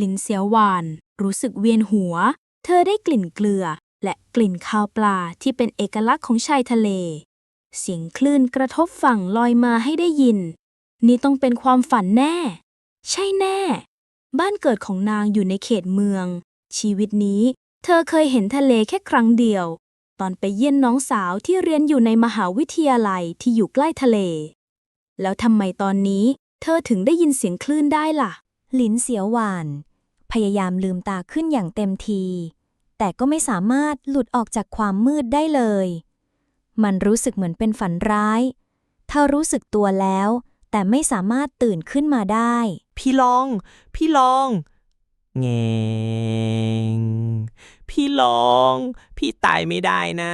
ลินเสียวหวาน รู้สึกเวียนหัว เธอได้กลิ่นเกลือ และกลิ่นคาวปลาที่เป็นเอกลักษณ์ของชายทะเล เสียงคลื่นกระทบฝั่งลอยมาให้ได้ยิน นี่ต้องเป็นความฝันแน่ ใช่แน่ บ้านเกิดของนางอยู่ในเขตเมือง ชีวิตนี้ เธอเคยเห็นทะเลแค่ครั้งเดียว ตอนไปเยี่ยนน้องสาวที่เรียนอยู่ในมหาวิทยาลัยที่อยู่ใกล้ทะเล แล้วทำไมตอนนี้ เธอถึงได้ยินเสียงคลื่นได้ล่ะ หลินเสียวหวาน พยายามลืมตาขึ้นอย่างเต็มที แต่ก็ไม่สามารถหลุดออกจากความมืดได้เลย มันรู้สึกเหมือนเป็นฝันร้ายเธอรู้สึกตัวแล้ว แต่ไม่สามารถตื่นขึ้นมาได้ พี่ลอง พี่ลอง แงงพี่ลอง พี่ตายไม่ได้นะ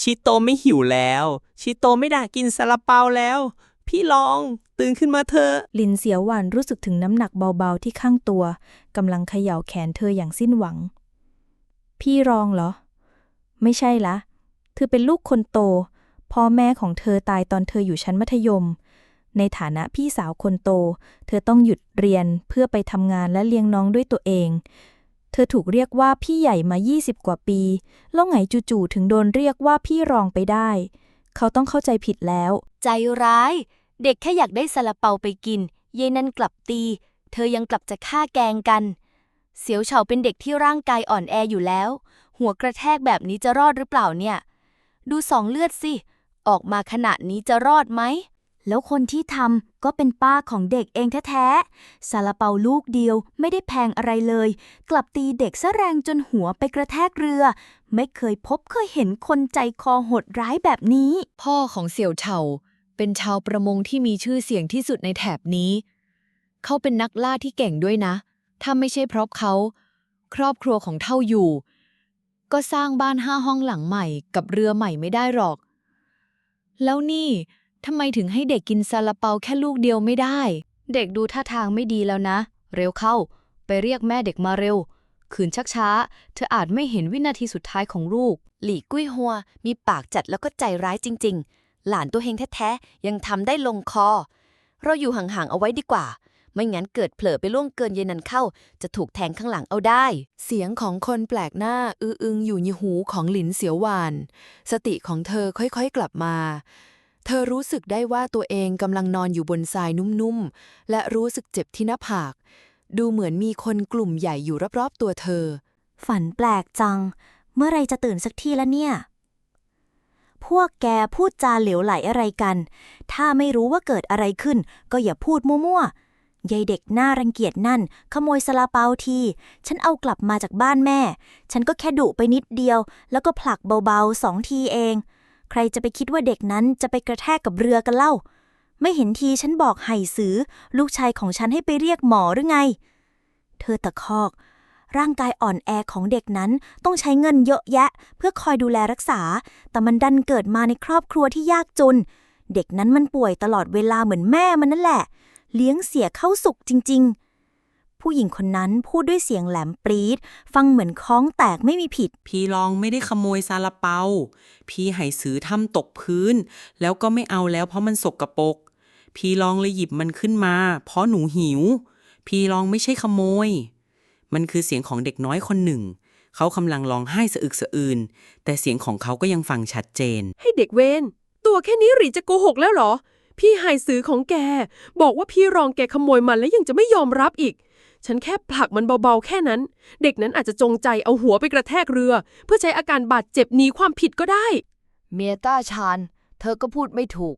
ชิโตไม่หิวแล้ว ชิโตไม่ได้กินซาลาเปาแล้ว พี่ลอง ตื่นขึ้นมาเถอะลินเสียวหวานรู้สึกถึงน้ำหนักเบาๆที่ข้างตัวกำลังเขย่าแขนเธออย่างสิ้นหวัง พี่รองเหรอ ไม่ใช่ละ เธอเป็นลูกคนโต พ่อแม่ของเธอตายตอนเธออยู่ชั้นมัธยม ในฐานะพี่สาวคนโต เธอต้องหยุดเรียนเพื่อไปทำงานและเลี้ยงน้องด้วยตัวเอง เธอถูกเรียกว่าพี่ใหญ่มา 20 กว่าปี แล้วไงจู่ๆถึงโดนเรียกว่าพี่รองไปได้ เขาต้องเข้าใจผิดแล้ว ใจร้าย เด็กแค่อยากได้ซาลาเปาไปกิน เยายนั่นกลับตี เธอยังกลับจะฆ่าแกล้งกัน เสียวเฉาเป็นเด็กที่ร่างกายอ่อนแออยู่แล้ว หัวกระแทกแบบนี้จะรอดหรือเปล่าเนี่ย ดูสองเลือดสิ ออกมาขนาดนี้จะรอดไหม แล้วคนที่ทำก็เป็นป้าของเด็กเองแท้ๆซาลาเปาลูกเดียวไม่ได้แพงอะไรเลย กลับตีเด็กซะแรงจนหัวไปกระแทกเรือ ไม่เคยพบเคยเห็นคนใจคอโหดร้ายแบบนี้ พ่อของเสี่ยวเฉา เป็นชาวประมงที่มีชื่อเสียงที่สุดในแถบนี้ เขาเป็นนักล่าที่เก่งด้วยนะ ถ้าไม่ใช่เพราะเขา ครอบครัวของเท่าอยู่ ก็สร้างบ้านห้าห้องหลังใหม่กับเรือใหม่ไม่ได้หรอก แล้วนี่ทำไมถึงให้เด็กกินซาลาเปาแค่ลูกเดียวไม่ได้ เด็กดูท่าทางไม่ดีแล้วนะ เร็วเข้า ไปเรียกแม่เด็กมาเร็ว ขืนชักช้า เธออาจไม่เห็นวินาทีสุดท้ายของลูก หลี่กุ้ยหัว มีปากจัดแล้วก็ใจร้ายจริง ๆ หลานตัวเฮงแท้ๆ ยังทำได้ลงคอ เราอยู่ห่างๆ เอาไว้ดีกว่า ไม่งั้นเกิดเผลอไปล่วงเกินเยนนันเข้า จะถูกแทงข้างหลังเอาได้ เสียงของคนแปลกหน้าอื้ออึงอยู่ในหูของหลินเสียวหวาน สติของเธอค่อยๆกลับมา เธอรู้สึกได้ว่าตัวเองกำลังนอนอยู่บนทรายนุ่มๆ และรู้สึกเจ็บที่หน้าผาก ดูเหมือนมีคนกลุ่มใหญ่อยู่รอบๆ ตัวเธอ ฝันแปลกจัง เมื่อไรจะตื่นสักทีละเนี่ย พวกแกพูดจาเหลวไหลอะไรกัน ถ้าไม่รู้ว่าเกิดอะไรขึ้น ก็อย่าพูดมั่วๆยายเด็กหน้ารังเกียจนั่น ขโมยสลาเปาที ฉันเอากลับมาจากบ้านแม่ ฉันก็แค่ดุไปนิดเดียว แล้วก็ผลักเบาๆสองทีเอง ใครจะไปคิดว่าเด็กนั้นจะไปกระแทกกับเรือกันเล่า ไม่เห็นทีฉันบอกไห่สือ ลูกชายของฉันให้ไปเรียกหมอหรือไง เธอตะคอก ร่างกายอ่อนแอของเด็กนั้นต้องใช้เงินเยอะแยะ เพื่อคอยดูแลรักษา แต่มันดันเกิดมาในครอบครัวที่ยากจน เด็กนั้นมันป่วยตลอดเวลาเหมือนแม่มันนั่นแหละ เลี้ยงเสียเข้าสุกจริง ๆ ผู้หญิงคนนั้นพูดด้วยเสียงแหลมปรีด ฟังเหมือนคล้องแตกไม่มีผิด พี่ลองไม่ได้ขโมยซาลาเปา พี่ให้ซื้อทำตกพื้น แล้วก็ไม่เอาแล้วเพราะมันสกรปรกพี่ลองเลยหยิบมันขึ้นมา เพราะหนูหิว พี่ลองไม่ใช่ขโมย มันคือเสียงของเด็กน้อยคนหนึ่ง เขากำลังร้องไห้สะอึกสะอื้นแต่เสียงของเขาก็ยังฟังชัดเจน ให้เด็กเวนตัวแค่นี้หรีจะโกหกแล้วเหรอ พี่ไฮซื้อของแก บอกว่าพี่รองแกขโมยมันแล้วยังจะไม่ยอมรับอีก ฉันแค่ผลักมันเบาๆแค่นั้น เด็กนั้นอาจจะจงใจเอาหัวไปกระแทกเรือ เพื่อใช้อาการบาดเจ็บหนีความผิดก็ได้ เมียต้าชาน เธอก็พูดไม่ถูก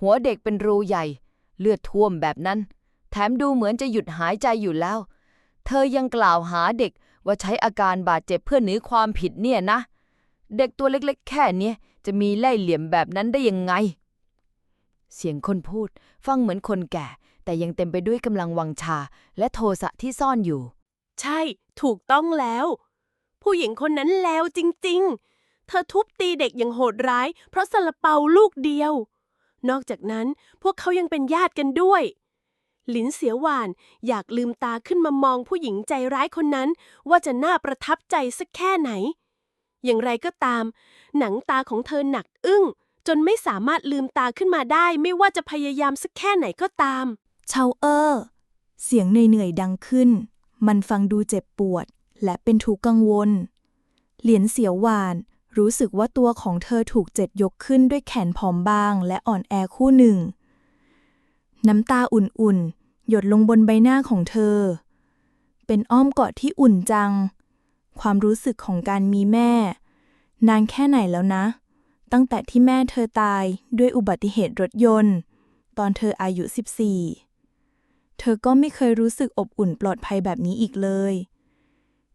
หัวเด็กเป็นรูใหญ่ เลือดท่วมแบบนั้น แถมดูเหมือนจะหยุดหายใจอยู่แล้ว เธอยังกล่าวหาเด็กว่าใช้อาการบาดเจ็บเพื่อหนีความผิดเนี่ยนะ เด็กตัวเล็กๆ แค่เนี้ยจะมีไล่เหลี่ยมแบบนั้นได้ยังไง เสียงคนพูดฟังเหมือนคนแก่ แต่ยังเต็มไปด้วยกำลังวังชา และโทสะที่ซ่อนอยู่ ใช่ ถูกต้องแล้ว ผู้หญิงคนนั้นแล้วจริง ๆ เธอทุบตีเด็กอย่างโหดร้าย เพราะสละเปาลูกเดียว นอกจากนั้นพวกเขายังเป็นญาติกันด้วย หลินเสียวหวาน อยากลืมตาขึ้นมามองผู้หญิงใจร้ายคนนั้น ว่าจะน่าประทับใจสักแค่ไหน อย่างไรก็ตาม หนังตาของเธอหนักอึ้ง จนไม่สามารถลืมตาขึ้นมาได้ ไม่ว่าจะพยายามสักแค่ไหนก็ตามเชาเออร์เสียงเหนื่อยๆดังขึ้น มันฟังดูเจ็บปวด และเป็นทุกข์กังวล เหลียนเสียวหวาน รู้สึกว่าตัวของเธอถูกเจ็ดยกขึ้นด้วยแขนผอมบาง และอ่อนแอคู่หนึ่ง น้ำตาอุ่นๆ หยดลงบนใบหน้าของเธอ เป็นอ้อมกอดที่อุ่นจัง ความรู้สึกของการมีแม่ นานแค่ไหนแล้วนะ ตั้งแต่ที่แม่เธอตายด้วยอุบัติเหตุรถยนต์ ตอนเธออายุ 14 เธอก็ไม่เคยรู้สึกอบอุ่นปลอดภัยแบบนี้อีกเลย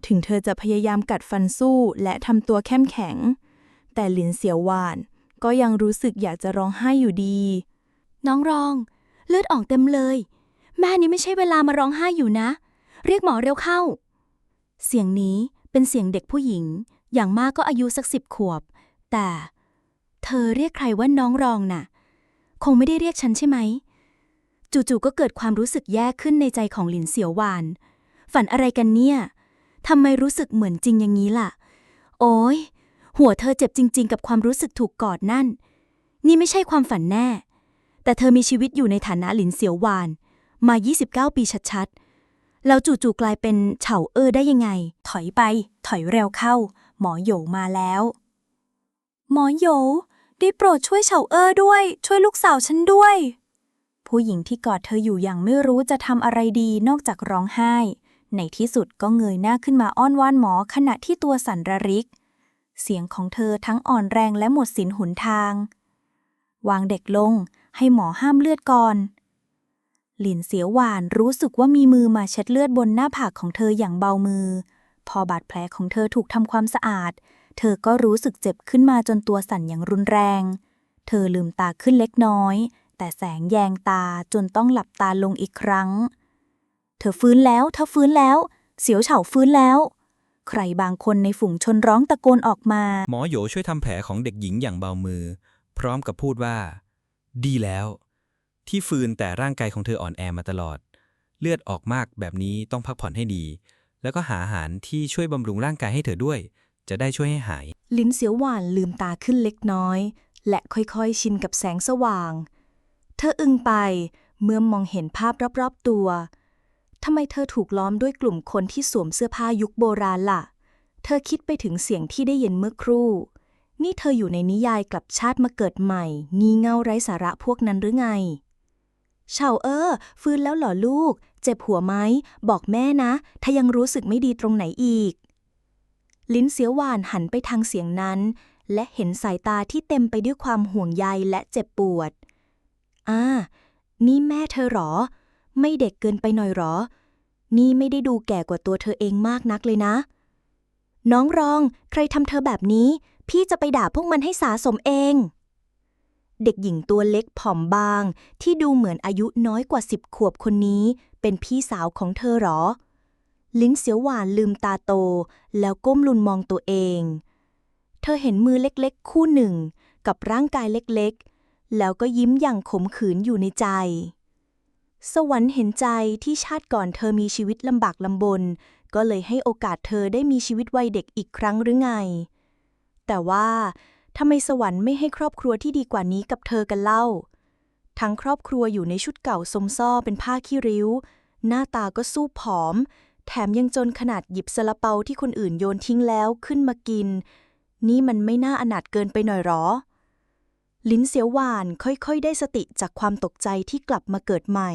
ถึงเธอจะพยายามกัดฟันสู้และทำตัวเข้มแข็ง แต่หลินเสียวหวานก็ยังรู้สึกอยากจะร้องไห้อยู่ดี น้องรอง เลือดออกเต็มเลย แม่นี่ไม่ใช่เวลามาร้องไห้อยู่นะ เรียกหมอเร็วเข้า เสียงนี้เป็นเสียงเด็กผู้หญิง อย่างมากก็อายุสักสิบขวบ แต่ เธอเรียกใครว่าน้องรองน่ะ คงไม่ได้เรียกฉันใช่ไหม จู่ๆก็เกิดความรู้สึกแย่ขึ้นในใจของหลินเสียวหวาน ฝันอะไรกันเนี่ยทำไมรู้สึกเหมือนจริงอย่างนี้ล่ะ โอ้ยหัวเธอเจ็บจริง ๆ กับความรู้สึกถูกกอดนั่น นี่ไม่ใช่ความฝันแน่ แต่เธอมีชีวิตอยู่ในฐานะหลินเสียวหวาน มา 29 ปีชัดๆ แล้วจู่ๆกลายเป็นเฉาเออได้ยังไง ถอยไป ถอยเร็วเข้า หมอโยมาแล้ว หมอโย ได้โปรดช่วยเฉาเออด้วย ช่วยลูกสาวฉันด้วย ผู้หญิงที่กอดเธออยู่อย่างไม่รู้จะทำอะไรดีนอกจากร้องไห้ ในที่สุดก็เงยหน้าขึ้นมาอ้อนวอนหมอขณะที่ตัวสั่นระริก เสียงของเธอทั้งอ่อนแรงและหมดสินหนทาง วางเด็กลงให้หมอห้ามเลือดก่อน หลินเสียวหวานรู้สึกว่ามีมือมาเช็ดเลือดบนหน้าผากของเธออย่างเบามือ พอบาดแผลของเธอถูกทำความสะอาด เธอก็รู้สึกเจ็บขึ้นมาจนตัวสั่นอย่างรุนแรง เธอลืมตาขึ้นเล็กน้อย แต่แสงแยงตาจนต้องหลับตาลงอีกครั้ง เธอฟื้นแล้ว เธอฟื้นแล้ว เสียวเฉาฟื้นแล้ว ใครบางคนในฝูงชนร้องตะโกนออกมา หมอโยช่วยทำแผลของเด็กหญิงอย่างเบามือ พร้อมกับพูดว่า ดีแล้ว ที่ฟืนแต่ร่างกายของเธออ่อนแอมาตลอด เลือดออกมากแบบนี้ต้องพักผ่อนให้ดี แล้วก็หาอาหารที่ช่วยบำรุงร่างกายให้เธอด้วย จะได้ช่วยให้หาย ลิ้นเสียวหวานลืมตาขึ้นเล็กน้อย และค่อยๆชินกับแสงสว่าง เธออึ้งไปเมื่อมองเห็นภาพรอบๆตัวทำไมเธอถูกล้อมด้วยกลุ่มคนที่สวมเสื้อผ้ายุคโบราณล่ะ เธอคิดไปถึงเสียงที่ได้ยินเมื่อครู่ นี่เธออยู่ในนิยายกลับชาติมาเกิดใหม่ งีเง่าไร้สาระพวกนั้นหรือไง เฉาเออ ฟื้นแล้วเหรอลูก เจ็บหัวไหม บอกแม่นะ ถ้ายังรู้สึกไม่ดีตรงไหนอีก ลิ้นเสียวหวานหันไปทางเสียงนั้น และเห็นสายตาที่เต็มไปด้วยความห่วงใยและเจ็บปวด อ่า นี่แม่เธอหรอ ไม่เด็กเกินไปหน่อยหรอ นี่ไม่ได้ดูแก่กว่าตัวเธอเองมากนักเลยนะ น้องรอง ใครทำเธอแบบนี้ พี่จะไปด่าพวกมันให้สาสมเอง เด็กหญิงตัวเล็กผอมบาง ที่ดูเหมือนอายุน้อยกว่าสิบขวบคนนี้ เป็นพี่สาวของเธอหรอ ลิ้นเสียวหวานลืมตาโต แล้วก้มลุนมองตัวเอง เธอเห็นมือเล็กๆ คู่หนึ่ง กับร่างกายเล็กๆ แล้วก็ยิ้มอย่างขมขื่นอยู่ในใจ สวรรค์เห็นใจที่ชาติก่อนเธอมีชีวิตลำบากลำบน ก็เลยให้โอกาสเธอได้มีชีวิตวัยเด็กอีกครั้งหรือไง แต่ว่า ทำไมสวรรค์ไม่ให้ครอบครัวที่ดีกว่านี้กับเธอกันเล่า ทั้งครอบครัวอยู่ในชุดเก่าสมซ้อเป็นผ้าขี้ริ้ว หน้าตาก็สู้ผอม แถมยังจนขนาดหยิบซาลาเปาที่คนอื่นโยนทิ้งแล้วขึ้นมากิน นี่มันไม่น่าอนาถเกินไปหน่อยหรอ ลิ้นเสียวหวานค่อยๆ ได้สติจากความตกใจที่กลับมาเกิดใหม่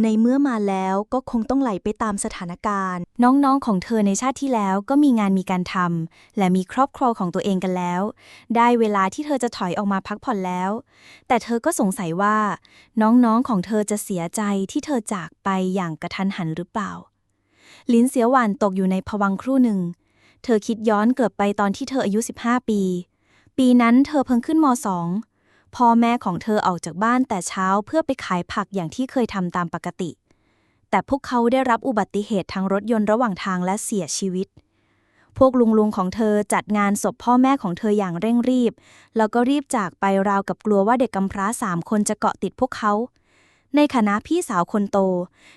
ในเมื่อมาแล้วก็คงต้องไหลไปตามสถานการณ์ น้องๆของเธอในชาติที่แล้วก็มีงานมีการทำและมีครอบครัวของตัวเองกันแล้ว ได้เวลาที่เธอจะถอยออกมาพักผ่อนแล้ว แต่เธอก็สงสัยว่า น้องๆของเธอจะเสียใจที่เธอจากไปอย่างกระทันหันหรือเปล่า ลิ้นเสียหวานตกอยู่ในภวังค์ครู่หนึ่ง เธอคิดย้อนเกิดไปตอนที่เธออายุ 15 ปี ปีนั้นเธอเพิ่งขึ้นม .2 พ่อแม่ของเธอออกจากบ้านแต่เช้าเพื่อไปขายผักอย่างที่เคยทำตามปกติ แต่พวกเขาได้รับอุบัติเหตุทางรถยนต์ระหว่างทางและเสียชีวิต พวกลุงลุงของเธอจัดงานศพพ่อแม่ของเธออย่างเร่งรีบ แล้วก็รีบจากไปราวกับกลัวว่าเด็กกำพร้าสามคนจะเกาะติดพวกเขา ในคณะพี่สาวคนโต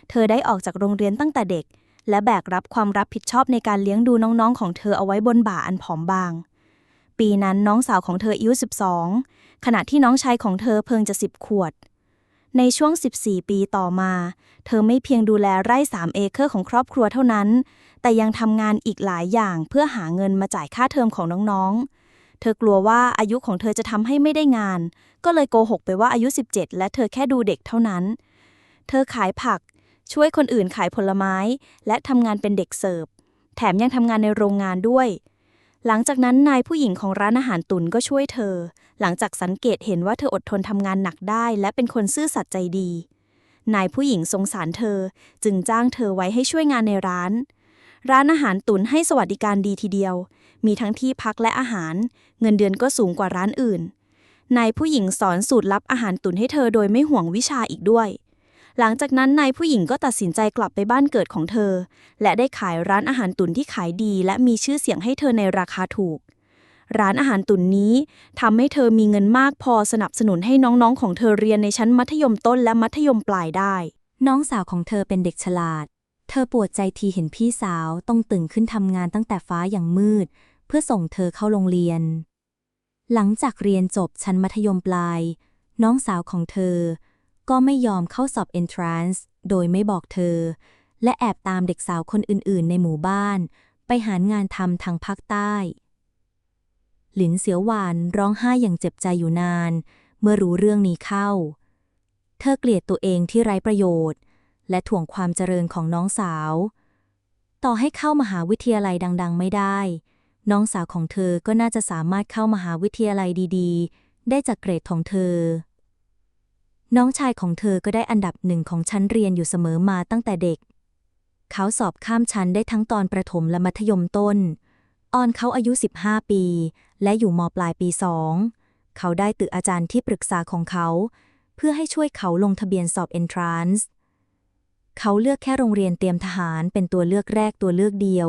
เธอได้ออกจากโรงเรียนตั้งแต่เด็ก และแบกรับความรับผิดชอบในการเลี้ยงดูน้องๆของเธอเอาไว้บนบ่าอันผอมบาง ปีนั้นน้องสาวของเธออายุ 12 ขณะที่น้องชายของเธอเพิ่งจะสิบขวด ในช่วง 14 ปีต่อมา เธอไม่เพียงดูแลไร่สามเอเคอร์ของครอบครัวเท่านั้น แต่ยังทำงานอีกหลายอย่างเพื่อหาเงินมาจ่ายค่าเทอมของน้องๆ เธอกลัวว่าอายุของเธอจะทำให้ไม่ได้งาน ก็เลยโกหกไปว่าอายุ 17 และเธอแค่ดูเด็กเท่านั้น เธอขายผัก ช่วยคนอื่นขายผลไม้ และทำงานเป็นเด็กเสิร์ฟ แถมยังทำงานในโรงงานด้วย หลังจากนั้นนายผู้หญิงของร้านอาหารตุนก็ช่วยเธอ หลังจากสังเกตเห็นว่าเธออดทนทำงานหนักได้ และเป็นคนซื่อสัตย์ใจดี นายผู้หญิงสงสารเธอ จึงจ้างเธอไว้ให้ช่วยงานในร้าน ร้านอาหารตุนให้สวัสดิการดีทีเดียว มีทั้งที่พักและอาหาร เงินเดือนก็สูงกว่าร้านอื่น นายผู้หญิงสอนสูตรลับอาหารตุนให้เธอโดยไม่ห่วงวิชาอีกด้วย หลังจากนั้นนายผู้หญิงก็ตัดสินใจกลับไปบ้านเกิดของเธอ และได้ขายร้านอาหารตุนที่ขายดี และมีชื่อเสียงให้เธอในราคาถูก ร้านอาหารตุนนี้ทำให้เธอมีเงินมากพอสนับสนุนให้น้องๆของเธอเรียนในชั้นมัธยมต้นและมัธยมปลายได้ น้องสาวของเธอเป็นเด็กฉลาด เธอปวดใจทีเห็นพี่สาวต้องตื่นขึ้นทำงานตั้งแต่ฟ้าอย่างมืด เพื่อส่งเธอเข้าโรงเรียน หลังจากเรียนจบชั้นมัธยมปลาย น้องสาวของเธอ ก็ไม่ยอมเข้าสอบ entrance โดยไม่บอกเธอ และแอบตามเด็กสาวคนอื่นๆ ในหมู่บ้าน ไปหางานทำทางภาคใต้ หลินเสียวหวานร้องไห้อย่างเจ็บใจอยู่นาน เมื่อรู้เรื่องนี้เข้า เธอเกลียดตัวเองที่ไร้ประโยชน์ และถ่วงความเจริญของน้องสาว ต่อให้เข้ามหาวิทยาลัยดัง ๆ ไม่ได้ น้องสาวของเธอก็น่าจะสามารถเข้ามหาวิทยาลัยดี ๆ ได้จากเกรดของเธอ น้องชายของเธอก็ได้อันดับหนึ่งของชั้นเรียนอยู่เสมอมาตั้งแต่เด็ก เขาสอบข้ามชั้นได้ทั้งตอนประถมและมัธยมต้น ออนเขาอายุ 15 ปี และอยู่มปลายปีสอง เขาได้ตึกอาจารย์ที่ปรึกษาของเขา เพื่อให้ช่วยเขาลงทะเบียนสอบ entrance เขาเลือกแค่โรงเรียนเตรียมทหารเป็นตัวเลือกแรกตัวเลือกเดียว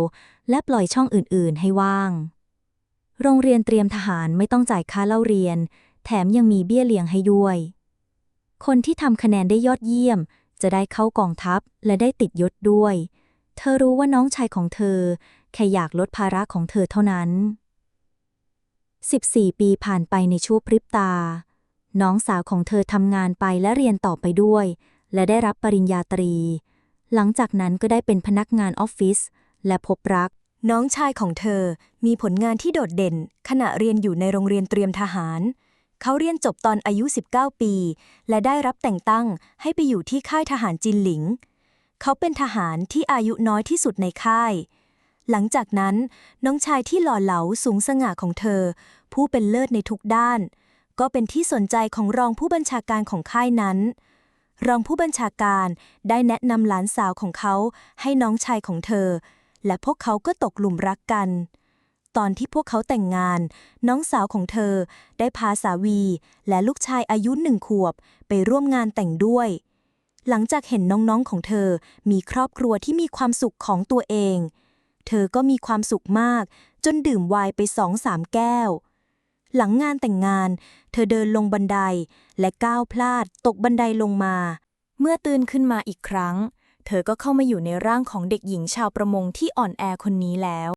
และปล่อยช่องอื่นๆ ให้ว่าง โรงเรียนเตรียมทหารไม่ต้องจ่ายค่าเล่าเรียน แถมยังมีเบี้ยเลี้ยงให้ด้วย คนที่ทำคะแนนได้ยอดเยี่ยม จะได้เข้ากองทัพและได้ติดยศด้วย เธอรู้ว่าน้องชายของเธอ แค่อยากลดภาระของเธอเท่านั้น 14 ปีผ่านไปในชั่วพริบตา น้องสาวของเธอทำงานไปและเรียนต่อไปด้วย และได้รับปริญญาตรี หลังจากนั้นก็ได้เป็นพนักงานออฟฟิศและพบรัก น้องชายของเธอมีผลงานที่โดดเด่น ขณะเรียนอยู่ในโรงเรียนเตรียมทหาร เขาเรียนจบตอนอายุ 19 ปี และได้รับแต่งตั้งให้ไปอยู่ที่ค่ายทหารจินหลิง เขาเป็นทหารที่อายุน้อยที่สุดในค่าย หลังจากนั้นน้องชายที่หล่อเหลาสูงสง่าของเธอ ผู้เป็นเลิศในทุกด้าน ก็เป็นที่สนใจของรองผู้บัญชาการของค่ายนั้น รองผู้บัญชาการได้แนะนำหลานสาวของเขาให้น้องชายของเธอ และพวกเขาก็ตกหลุมรักกัน ตอนที่พวกเขาแต่งงาน น้องสาวของเธอได้พาสาวี และลูกชายอายุหนึ่งขวบ ไปร่วมงานแต่งด้วย หลังจากเห็นน้องๆของเธอมีครอบครัวที่มีความสุขของตัวเอง เธอก็มีความสุขมาก จนดื่มไวน์ไปสองสามแก้ว หลังงานแต่งงาน เธอเดินลงบันไดและก้าวพลาดตกบันไดลงมา เมื่อตื่นขึ้นมาอีกครั้งเธอก็เข้ามาอยู่ในร่างของเด็กหญิงชาวประมงที่อ่อนแอคนนี้แล้ว